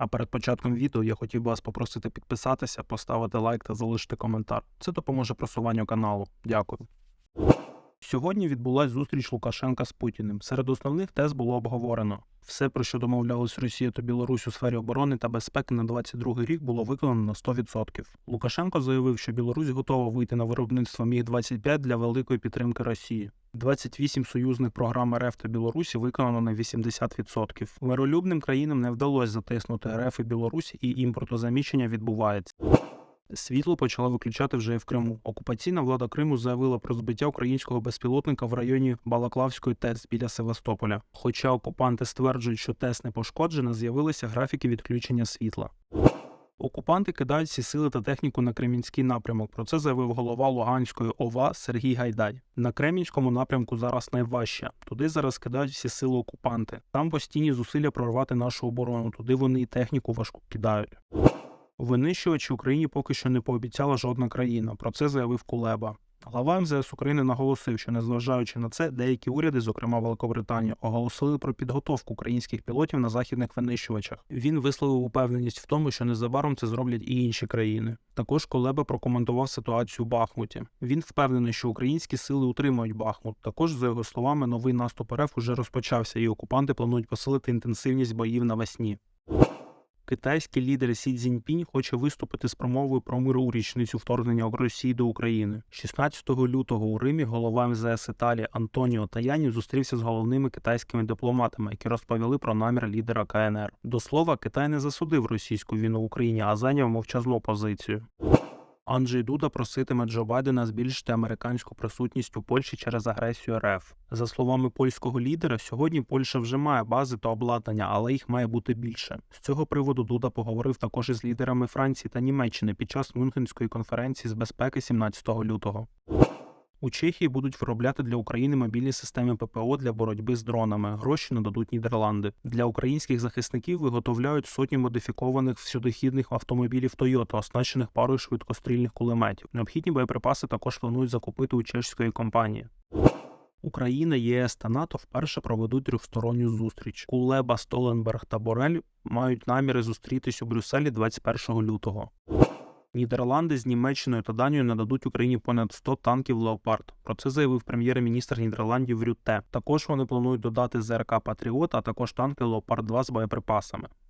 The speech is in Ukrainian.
А перед початком відео я хотів би вас попросити підписатися, поставити лайк та залишити коментар. Це допоможе просуванню каналу. Дякую. Сьогодні відбулася зустріч Лукашенка з Путіним. Серед основних тез було обговорено. Все, про що домовлялись Росія та Білорусь у сфері оборони та безпеки на 22 рік, було виконано на 100%. Лукашенко заявив, що Білорусь готова вийти на виробництво Міг 25 для великої підтримки Росії. 28 союзних програм РФ та Білорусі виконано на 80%. Миролюбним країнам не вдалося затиснути РФ і Білорусь, і імпортозаміщення відбувається. Світло почала виключати вже в Криму. Окупаційна влада Криму заявила про збиття українського безпілотника в районі Балаклавської ТЕС біля Севастополя. Хоча окупанти стверджують, що ТЕС не пошкоджена, з'явилися графіки відключення світла. Окупанти кидають всі сили та техніку на Кремінський напрямок. Про це заявив голова Луганської ОВА Сергій Гайдай. На Кремінському напрямку зараз найважче. Туди зараз кидають всі сили окупанти. Там постійні зусилля прорвати нашу оборону. Туди вони і техніку важку кидають. Винищувачі Україні поки що не пообіцяла жодна країна. Про це заявив Кулеба. Глава МЗС України наголосив, що незважаючи на це, деякі уряди, зокрема Великобританія, оголосили про підготовку українських пілотів на західних винищувачах. Він висловив упевненість в тому, що незабаром це зроблять і інші країни. Також Кулеба прокоментував ситуацію в Бахмуті. Він впевнений, що українські сили утримують Бахмут. Також, за його словами, новий наступ РФ уже розпочався, і окупанти планують посилити інтенсивність боїв навесні. Китайський лідер Сі Цзіньпінь хоче виступити з промовою про миру річницю вторгнення Росії до України. 16 лютого у Римі голова МЗС Італії Антоніо Таяні зустрівся з головними китайськими дипломатами, які розповіли про намір лідера КНР. До слова, Китай не засудив російську війну в Україні, а зайняв мовчазну позицію. Анджей Дуда проситиме Джо Байдена збільшити американську присутність у Польщі через агресію РФ. За словами польського лідера, сьогодні Польща вже має бази та обладнання, але їх має бути більше. З цього приводу Дуда поговорив також із лідерами Франції та Німеччини під час Мюнхенської конференції з безпеки 17 лютого. У Чехії будуть виробляти для України мобільні системи ППО для боротьби з дронами. Гроші нададуть Нідерланди. Для українських захисників виготовляють сотні модифікованих всюдохідних автомобілів Toyota, оснащених парою швидкострільних кулеметів. Необхідні боєприпаси також планують закупити у чешської компанії. Україна, ЄС та НАТО вперше проведуть трьохсторонню зустріч. Кулеба, Столенберг та Борель мають наміри зустрітись у Брюсселі 21 лютого. Нідерланди з Німеччиною та Данією нададуть Україні понад 100 танків Леопард. Про це заявив прем'єр-міністр Нідерландів Рютте. Також вони планують додати ЗРК Патріот, а також танки Леопард 2 з боєприпасами.